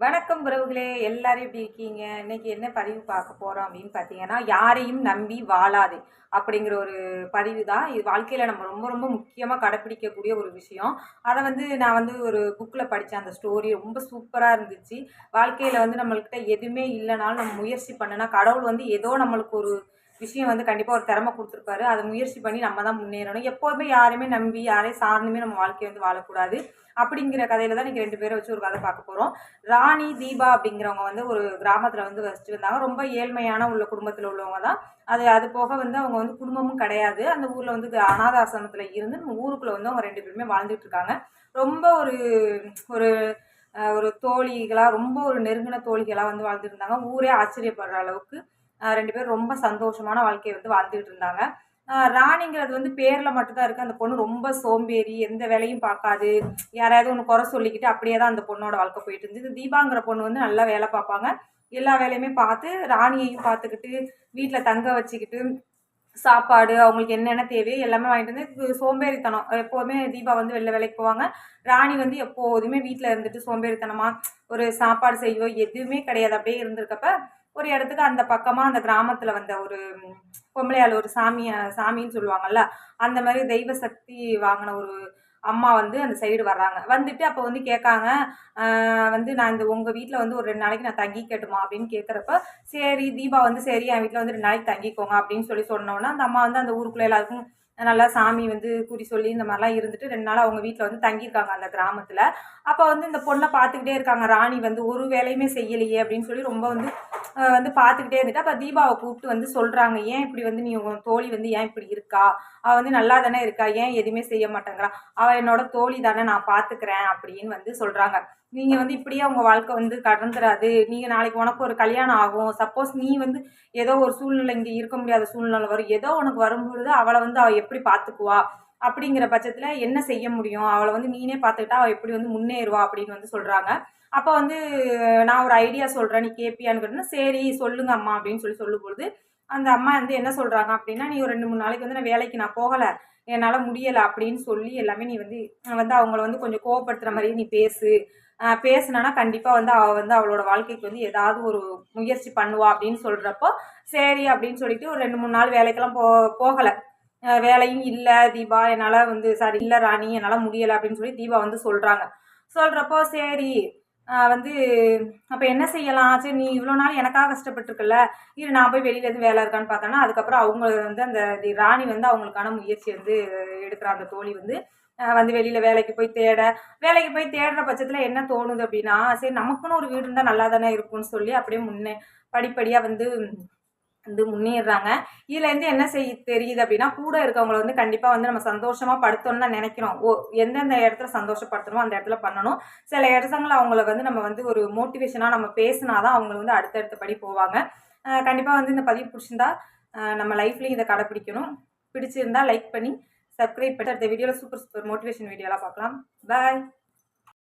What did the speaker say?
வணக்கம் உறவுகளே எல்லாரும் எப்படி இருக்கீங்க? இன்னைக்கு என்ன பதிவு பார்க்க போறோம் அப்படின்னு பார்த்தீங்கன்னா யாரையும் நம்பி வாழாது அப்படிங்கிற ஒரு பதிவு தான். இது வாழ்க்கையில் நம்ம ரொம்ப ரொம்ப முக்கியமாக கடைப்பிடிக்கக்கூடிய ஒரு விஷயம். அதை வந்து நான் வந்து ஒரு புக்கில் படித்தேன் அந்த ஸ்டோரி ரொம்ப சூப்பராக இருந்துச்சு. வாழ்க்கையில் வந்து நம்மள்கிட்ட எதுவுமே இல்லைனாலும் நம்ம முயற்சி பண்ணுனா கடவுள் வந்து ஏதோ நம்மளுக்கு ஒரு விஷயம் வந்து கண்டிப்பாக ஒரு திறமை கொடுத்துருப்பாரு. அதை முயற்சி பண்ணி நம்ம தான் முன்னேறணும். எப்போதுமே யாரையுமே நம்பி யாரையும் சார்ந்துமே நம்ம வாழ்க்கையை வந்து வாழக்கூடாது. அப்படிங்கிற கதையில தான் நீங்கள் ரெண்டு பேரை வச்சு ஒரு கதை பார்க்க போகிறோம் ராணி தீபா அப்படிங்கிறவங்க வந்து ஒரு கிராமத்தில் வந்து வச்சுட்டு வந்தாங்க ரொம்ப ஏழ்மையான உள்ள குடும்பத்தில் உள்ளவங்க தான். அது அது போக வந்து அவங்க வந்து குடும்பமும் கிடையாது. அந்த ஊரில் வந்து அனாதாசனத்தில் அனாதாசிரமத்தில் இருந்து நம்ம ஊருக்குள்ளே வந்து அவங்க ரெண்டு பேருமே வாழ்ந்துட்டு இருக்காங்க. ரொம்ப ஒரு ஒரு ஒரு தோழிகளாக ரொம்ப ஒரு நெருங்கின தோழிகளாக வந்து வாழ்ந்துட்டு இருந்தாங்க. ஊரே ஆச்சரியப்படுற அளவுக்கு. ரெண்டு பேரும் ரொம்ப சந்தோஷமான வாழ்க்கையை வந்து வாழ்ந்துகிட்டு இருந்தாங்க. ராணிங்கிறது வந்து பேரில் மட்டும்தான் இருக்குது அந்த பொண்ணு ரொம்ப சோம்பேறி எந்த வேலையும் பார்க்காது. யாராவது ஒன்று குறை சொல்லிக்கிட்டு அப்படியே தான் அந்த பொண்ணோட வாழ்க்கை போயிட்டு இருந்துச்சு. தீபாங்கிற பொண்ணு வந்து நல்லா வேலை பார்ப்பாங்க. எல்லா வேலையுமே பார்த்து ராணியையும் பார்த்துக்கிட்டு வீட்டில் தங்க வச்சுக்கிட்டு சாப்பாடு அவங்களுக்கு என்னென்ன தேவையோ எல்லாமே வாங்கிட்டு வந்து சோம்பேறித்தனம். எப்போதுமே தீபா வந்து வெளில வேலைக்கு போவாங்க. ராணி வந்து எப்போதுமே வீட்டில் இருந்துட்டு சோம்பேறித்தனமாக ஒரு சாப்பாடு செய்யோ எதுவுமே கிடையாது. அப்படியே இருந்திருக்கப்ப ஒரு இடத்துக்கு அந்த பக்கமாக அந்த கிராமத்தில் வந்த ஒரு பொம்பளையால் ஒரு சாமியை சாமின்னு சொல்லுவாங்கல்ல அந்த மாதிரி தெய்வ சக்தி வாங்கின ஒரு அம்மா வந்து அந்த சைடு வர்றாங்க. வந்துட்டு அப்போ வந்து கேட்காங்க வந்து நான் இந்த உங்கள் வீட்டில் வந்து ஒரு ரெண்டு நாளைக்கு நான் தங்கிக்கட்டுமா? அப்படின்னு கேட்குறப்ப சரி தீபா வந்து சரி என் வீட்டில் வந்து ரெண்டு நாளைக்கு தங்கிக்கோங்க அப்படின்னு சொல்லி சொன்னோன்னா அந்த அம்மா வந்து அந்த ஊருக்குள்ளே எல்லாருக்கும் நல்லா சாமி வந்து குறி சொல்லி இந்த மாதிரிலாம் இருந்துட்டு ரெண்டு நாள் அவங்க வீட்டில் வந்து தங்கியிருக்காங்க அந்த கிராமத்தில். அப்போ வந்து இந்த பொண்ணை பார்த்துக்கிட்டே இருக்காங்க. ராணி வந்து ஒரு வேலையுமே செய்யலையே அப்படின்னு சொல்லி ரொம்ப வந்து வந்து பார்த்துக்கிட்டே இருந்துட்டு அப்போ தீபாவை கூப்பிட்டு வந்து சொல்கிறாங்க ஏன் இப்படி வந்து நீ உன் தோழி வந்து ஏன் இப்படி இருக்கா? அவள் வந்து நல்லா தானே இருக்கா? ஏன் எதுவுமே செய்ய மாட்டேங்கிறான் அவள் என்னோட தோழி தானே நான் பார்த்துக்கிறேன் அப்படின்னு வந்து சொல்கிறாங்க நீங்கள் வந்து இப்படியே உங்கள் வாழ்க்கை வந்து கடந்துடாது நீங்கள் நாளைக்கு உனக்கு ஒரு கல்யாணம் ஆகும். சப்போஸ் நீ வந்து ஏதோ ஒரு சூழ்நிலை இங்கே இருக்க முடியாத சூழ்நிலை வரும். ஏதோ உனக்கு வரும்பொழுது அவளை வந்து அவள் எப்படி பார்த்துக்குவா? அப்படிங்கிற பட்சத்தில் என்ன செய்ய முடியும்? அவளை வந்து நீனே பார்த்துக்கிட்டா அவள் எப்படி வந்து முன்னேறுவா அப்படின்னு வந்து சொல்கிறாங்க அப்போ வந்து நான் ஒரு ஐடியா சொல்கிறேன் நீ கேட்பியான்னு கேட்டோன்னா சரி சொல்லுங்க அம்மா அப்படின்னு சொல்லி சொல்லும்பொழுது அந்த அம்மா வந்து என்ன சொல்கிறாங்க அப்படின்னா நீ ஒரு ரெண்டு மூணு நாளைக்கு வந்து நான் வேலைக்கு நான் போகலை. என்னால் முடியலை. அப்படின்னு சொல்லி எல்லாமே நீ வந்து வந்து அவங்கள வந்து கொஞ்சம் கோவப்படுத்துகிற மாதிரி நீ பேசு. ஆஹ் பேசுனானா கண்டிப்பாக வந்து அவள் வந்து அவளோட வாழ்க்கைக்கு வந்து ஏதாவது ஒரு முயற்சி பண்ணுவா அப்படின்னு சொல்கிறப்போ சரி அப்படின்னு சொல்லிட்டு ஒரு ரெண்டு மூணு நாள் வேலைக்கெல்லாம் போ போகலை. வேலையும் இல்லை தீபா என்னால் வந்து சாரி இல்லை ராணி என்னால் முடியலை அப்படின்னு சொல்லி தீபா வந்து சொல்கிறாங்க சொல்கிறப்போ சரி வந்து அப்போ என்ன செய்யலாம்? சரி நீ இவ்வளோ நாள் எனக்காக கஷ்டப்பட்டுருக்கல இரு நான் போய் வெளியில் எதுவும் வேலை இருக்கான்னு பார்த்தோன்னா அதுக்கப்புறம் அவங்க வந்து அந்த ராணி வந்து அவங்களுக்கான முயற்சி வந்து எடுக்கிற அந்த தோழி வந்து வந்து வெளியில் வேலைக்கு போய் தேட வேலைக்கு போய் தேடுற பட்சத்தில் என்ன தோணுது அப்படின்னா சரி நமக்குன்னு ஒரு வீடு இருந்தால் நல்லா தானே இருக்கும்னு சொல்லி அப்படியே முன்னே படிப்படியாக வந்து வந்து முன்னேறாங்க இதுலேருந்து என்ன செய்ய தெரியுது அப்படின்னா கூட இருக்கவங்கள வந்து கண்டிப்பாக வந்து நம்ம சந்தோஷமாக படுத்தணும்னு நினைக்கிறோம். ஓ எந்தெந்த இடத்துல சந்தோஷப்படுத்தணுமோ அந்த இடத்துல பண்ணணும். சில இடத்துல அவங்கள வந்து நம்ம வந்து ஒரு மோட்டிவேஷனாக நம்ம பேசினா தான் அவங்க வந்து அடுத்தடுத்த படி போவாங்க. கண்டிப்பாக வந்து இந்த பதிவு பிடிச்சிருந்தா நம்ம லைஃப்லையும் இதை கடைப்பிடிக்கணும் பிடிச்சிருந்தா லைக் பண்ணி சப்ஸ்கிரைப் பண்ணி அடுத்த வீடியோவில் சூப்பர் சூப்பர் மோட்டிவேஷன் வீடியோலாம் பார்க்கலாம். பாய்